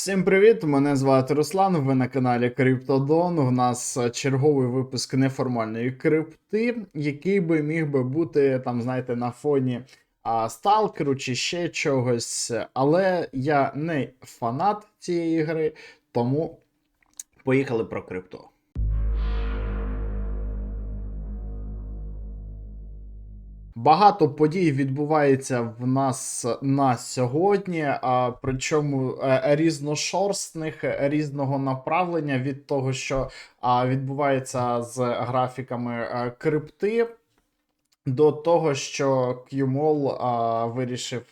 Всім привіт! Мене звати Руслан. Ви на каналі Криптодон. У нас е, черговий випуск неформальної крипти, який би міг би бути там, знаєте, на фоні а, сталкеру чи ще чогось. Але я не фанат цієї гри, тому поїхали про крипту. Багато подій відбувається в нас на сьогодні, а причому е, різношорстних, е, різного направлення від того, що відбувається з графіками е, крипти. До того, що QMOL вирішив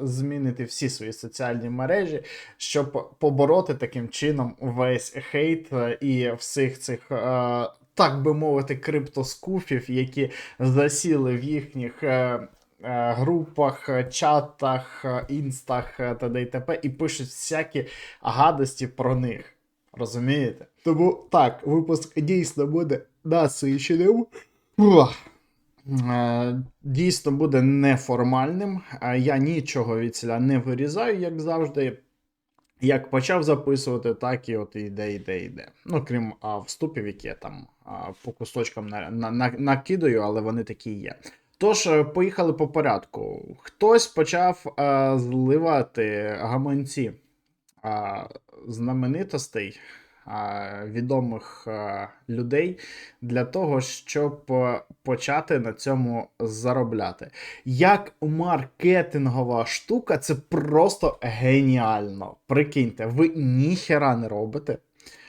змінити всі свої соціальні мережі, щоб побороти таким чином весь хейт е, і всіх цих, е, так би мовити, криптоскуфів, які засіли в їхніх. е, е, Групах, е, чатах, інстах т.д. і т.п. і пишуть всякі гадості про них. Розумієте? Тому так, випуск дійсно буде насиченим. Дійсно буде неформальним. Я нічого від ціля не вирізаю, як завжди. Як почав записувати, так і от іде, іде, іде. Ну, крім вступів, які я там по кусочкам на, на, на, накидаю, але вони такі є. Тож, е, поїхали по порядку. Хтось почав а, зливати гаманці а, знаменитостей, а, відомих а, людей для того, щоб е, почати на цьому заробляти. Як маркетингова штука, це просто геніально. Прикиньте, ви ніхера не робите.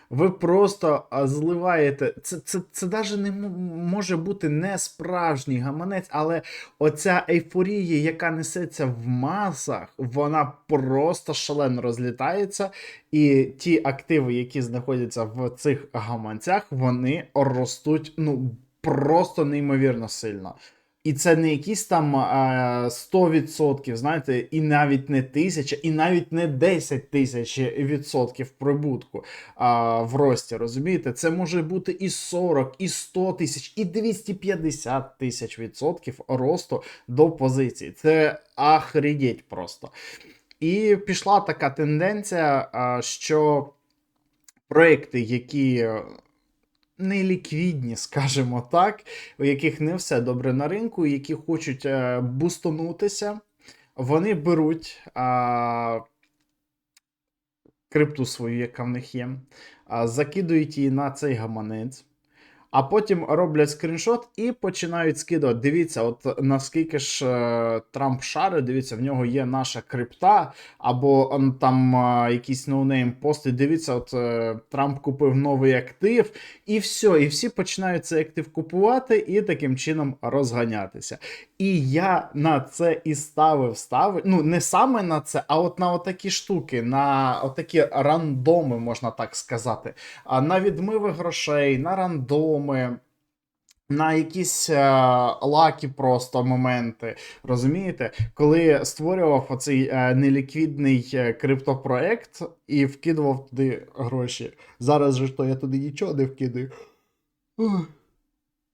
Ви просто зливаєте. Це, це, це навіть не може бути не справжній гаманець, але оця ейфорія, яка несеться в масах, вона просто шалено розлітається. І ті активи, які знаходяться в цих гаманцях, вони ростуть ну просто неймовірно сильно. І це не якісь там е, 100%, знаєте, і навіть не тисяча, і навіть не 10 тисяч відсотків прибутку в рості. Розумієте? Це може бути і 40, і 100 тисяч, і 250 тисяч відсотків росту до позиції. Це ахрідеть просто. І пішла така тенденція, що проекти, які не ліквідні, скажімо так, у яких не все добре на ринку, які хочуть е, бустонутися, вони беруть а, крипту свою, яка в них є, а, закидують її на цей гаманець. А потім роблять скріншот і починають скидувати. Дивіться, от наскільки ж е, Трамп шарить, дивіться, в нього є наша крипта, або м, там е, якісь ноунейм пости. Дивіться, от е, Трамп купив новий актив, і все. І всі починають цей актив купувати і таким чином розганятися. І я на це і ставив, ставив. Ну, не саме на це, а от на отакі штуки, на отакі рандоми, можна так сказати. На відмиви грошей, на рандоми. На якісь е, лакі просто моменти, розумієте, коли створював оцей е, неліквідний е, криптопроект і вкидував туди гроші. Зараз же то я туди нічого не вкидаю.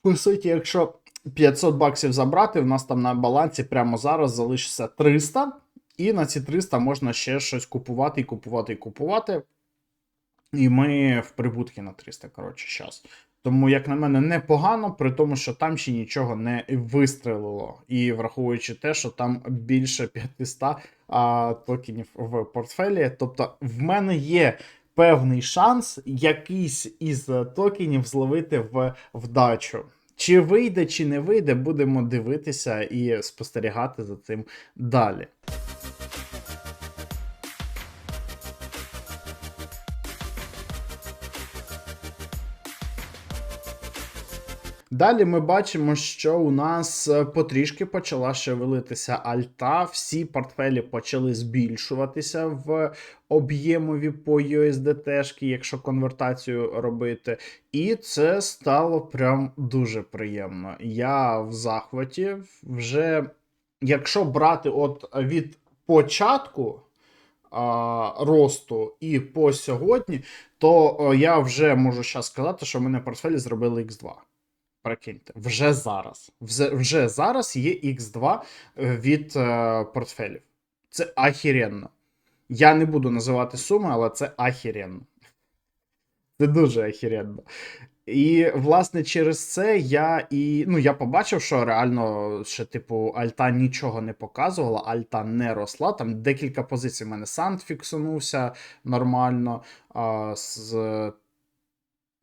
По суті, якщо 500 баксів забрати, в нас там на балансі прямо зараз залишиться 300, і на ці 300 можна ще щось купувати і купувати і купувати. І ми в прибутки на 300, коротше, зараз. Тому, як на мене, непогано, при тому, що там ще нічого не вистрелило. І враховуючи те, що там більше 500 а, токенів в портфелі. Тобто, в мене є певний шанс якийсь із токенів зловити в вдачу. Чи вийде, чи не вийде, будемо дивитися і спостерігати за цим далі. Далі ми бачимо, що у нас е, потрішки почала шевелитися альта, всі портфелі почали збільшуватися в об'ємові по USDT, якщо конвертацію робити. І це стало прям дуже приємно. Я в захваті вже, якщо брати от від початку. Росту і по сьогодні, то я вже можу зараз сказати, що ми на портфелі зробили X2. Прикиньте, вже зараз. Вже, вже зараз є X2 е, від е, портфелів. Це ахіренно. Я не буду називати суми, але це ахіренно. Це дуже ахіренно. І, власне, через це я і. Ну, я побачив, що реально ще, типу, Альта нічого не показувала, Альта не росла. Там декілька позицій в мене Санд фіксунувся нормально. А, з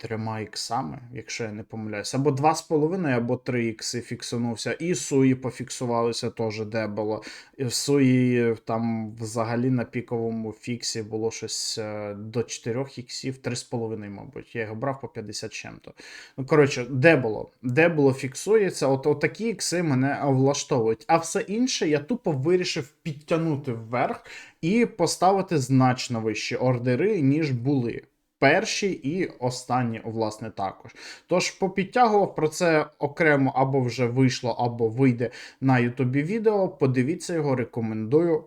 трьома іксами, якщо я не помиляюся, або 2,5, або 3 ікси фіксунувся. І Суї пофіксувалися теж де було. І в Суї там взагалі на піковому фіксі було щось е, до 4 іксів, 3,5, мабуть. Я його брав по 50 чим-то. Ну, коротше, де було? Де було фіксується, от, от такі ікси мене влаштовують. А все інше я тупо вирішив підтягнути вверх і поставити значно вищі ордери, ніж були перші і останні, власне, також. Тож попідтягував про це окремо або вже вийшло, або вийде на Ютубі відео. Подивіться його, рекомендую.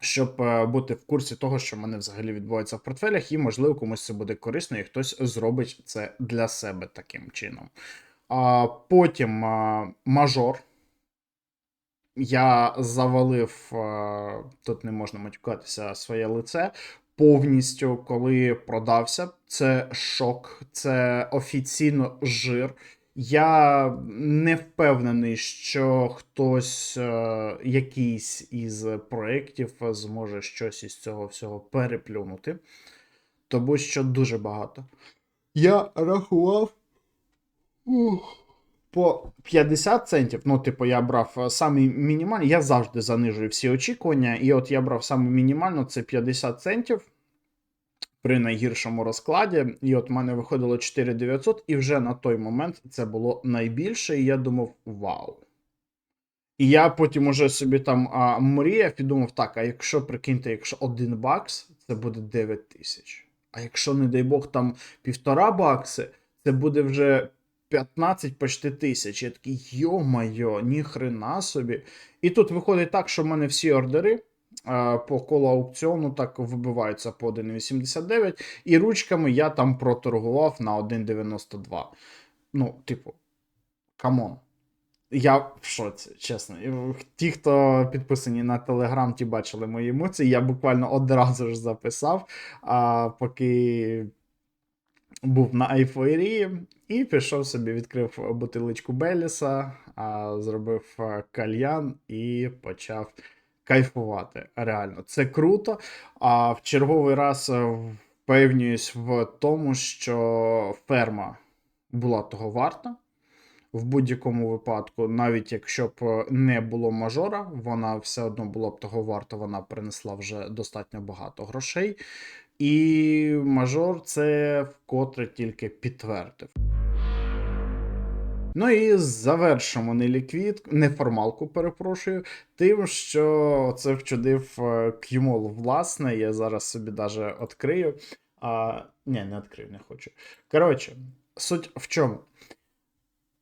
Щоб е, бути в курсі того, що в мене взагалі відбувається в портфелях, і, можливо, комусь це буде корисно, і хтось зробить це для себе таким чином. А, Потім а, мажор. Я завалив, а, тут не можна матюкатися своє лице повністю, коли продався. Це шок, це офіційно жир. Я не впевнений, що хтось, е, якийсь із проєктів зможе щось із цього всього переплюнути, тому що дуже багато. Я рахував ух, по 50 центів. Ну, типу, я брав е, самий мінімальний. Я завжди занижую всі очікування. І от я брав саме мінімально це 50 центів при найгіршому розкладі. І от в мене виходило 4900, і вже на той момент це було найбільше. І я думав, вау. І я потім уже собі там а, мріяв і думав, так, а якщо прикиньте, якщо один бакс, це буде 9 тисяч. А якщо, не дай Бог, там півтора бакси, це буде вже 15 почти тисяч. Я такий, йо-майо, ніхрена собі. І тут виходить так, що в мене всі ордери е, по колу аукціону так вибиваються по 1,89, і ручками я там проторгував на 1,92. Ну, типу, камон. Я в шоці, чесно. Ті, хто підписані на Телеграм, ті бачили мої емоції. Я буквально одразу ж записав, а поки був на айфорії, і пішов собі, відкрив бутиличку Беліса, зробив кальян і почав кайфувати. Реально, це круто. А в черговий раз е, впевнююсь в тому, що ферма була того варта. В будь-якому випадку, навіть якщо б не було мажора, вона все одно була б того варта, вона принесла вже достатньо багато грошей. І мажор це вкотре тільки підтвердив. Ну і завершимо неліквід, неформалку, перепрошую, тим, що це вчудив е, К'юмол, власне. Я зараз собі даже відкрию. А, Ні, не відкрию, не хочу. Коротше, суть в чому?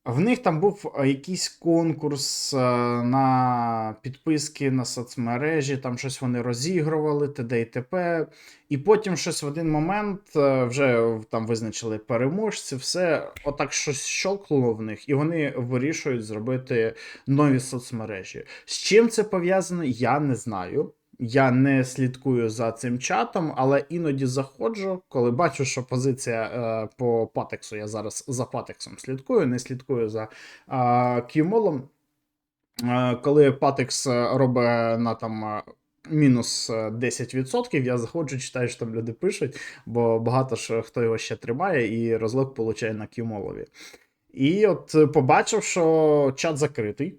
В них там був е, якийсь конкурс е, на підписки на соцмережі, там щось вони розігрували, т.д. і т.п. І потім щось в один момент е, вже там визначили переможці, все отак щось щолкнуло в них, і вони вирішують зробити нові соцмережі. З чим це пов'язано, я не знаю. Я не слідкую за цим чатом, але іноді заходжу, коли бачу, що позиція е, по Патексу, я зараз за Патексом слідкую, не слідкую за е. Е, коли Патекс робить на там. е, Мінус е, 10%, я заходжу, читаю, що там люди пишуть, бо багато ж хто його ще тримає, і розлог получає на К'юмолові. І от е, побачив, що чат закритий.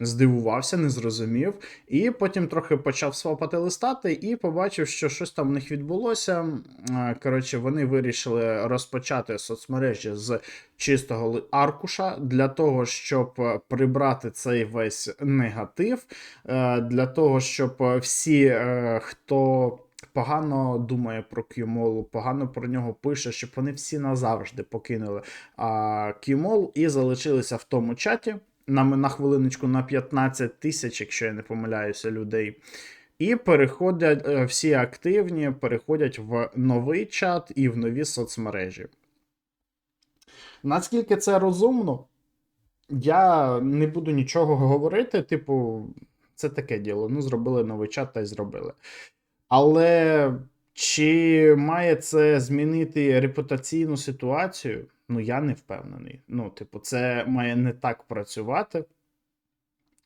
Здивувався, не зрозумів, і потім трохи почав свапати листати, і побачив, що щось там в них відбулося. Е, Коротше, вони вирішили розпочати соцмережі з чистого аркуша для того, щоб е, прибрати цей весь негатив, е, для того, щоб всі, хто. Погано думає про К'юмол, погано про нього пише, щоб вони всі назавжди покинули а, К'юмол і залишилися в тому чаті на, на хвилиночку на 15 тисяч, якщо я не помиляюся, людей. І переходять е, всі активні, переходять в новий чат і в нові соцмережі. Наскільки це розумно, я не буду нічого говорити. Типу, це таке діло. Ну, зробили новий чат та й зробили. Але чи має це змінити репутаційну ситуацію? Ну, я не впевнений. Ну, типу, це має не так працювати.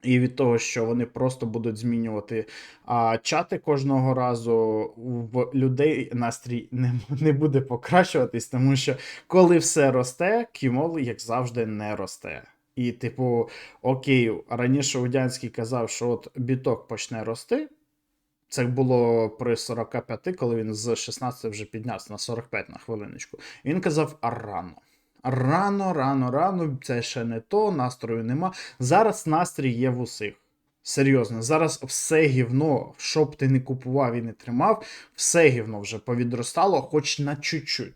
І від того, що вони просто будуть змінювати а, чати кожного разу, в людей настрій не, не буде покращуватись, тому що коли все росте, кімол, як завжди, не росте. І, типу, окей, раніше Удянський казав, що от біток почне рости. Це було при 45, коли він з 16 вже піднявся на 45 на хвилиночку. Він казав, рано. Рано, рано, рано, це ще не то, настрою нема. Зараз настрій є в усіх. Серйозно, зараз все гівно, що б ти не купував і не тримав, все гівно вже повідростало, хоч на чуть-чуть.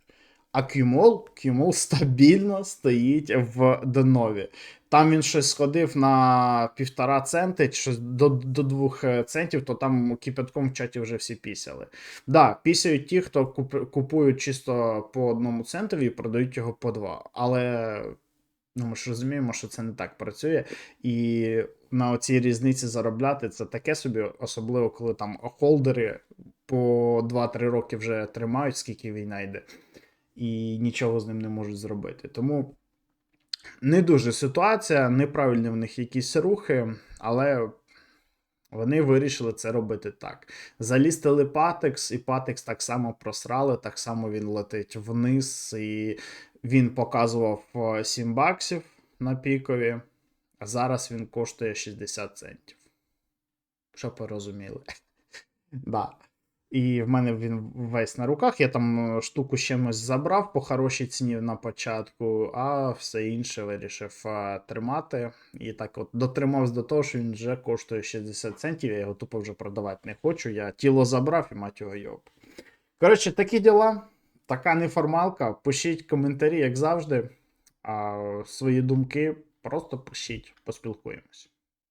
А QMOL, стабільно стоїть в Денові. Там він щось сходив на півтора центи, щось до, до двох е, центів, то там кипятком в чаті вже всі пісяли. Да, пісяють ті, хто куп- купують чисто по одному центові і продають його по два. Але ну, ми ж розуміємо, що це не так працює. І на оцій різниці заробляти це таке собі, особливо коли там холдери по 2-3 роки вже тримають, скільки війна йде, і нічого з ним не можуть зробити. Тому не дуже ситуація, неправильні в них якісь рухи, але вони вирішили це робити так. Залістили Патекс, і Патекс так само просрали, так само він летить вниз, і він показував е, 7 баксів на пікові, а зараз він коштує 60 центів. Щоб ви розуміли. Да. І в мене він весь на руках. Я там е, штуку чимось забрав по хорошій ціні на початку, а все інше вирішив е, тримати. І так от дотримався до того, що він вже коштує 60 центів. Я його тупо вже продавати не хочу. Я тіло забрав і мать його йоб. Коротше, такі діла. Така неформалка. Пишіть коментарі, як завжди. А свої думки просто пишіть, поспілкуємось.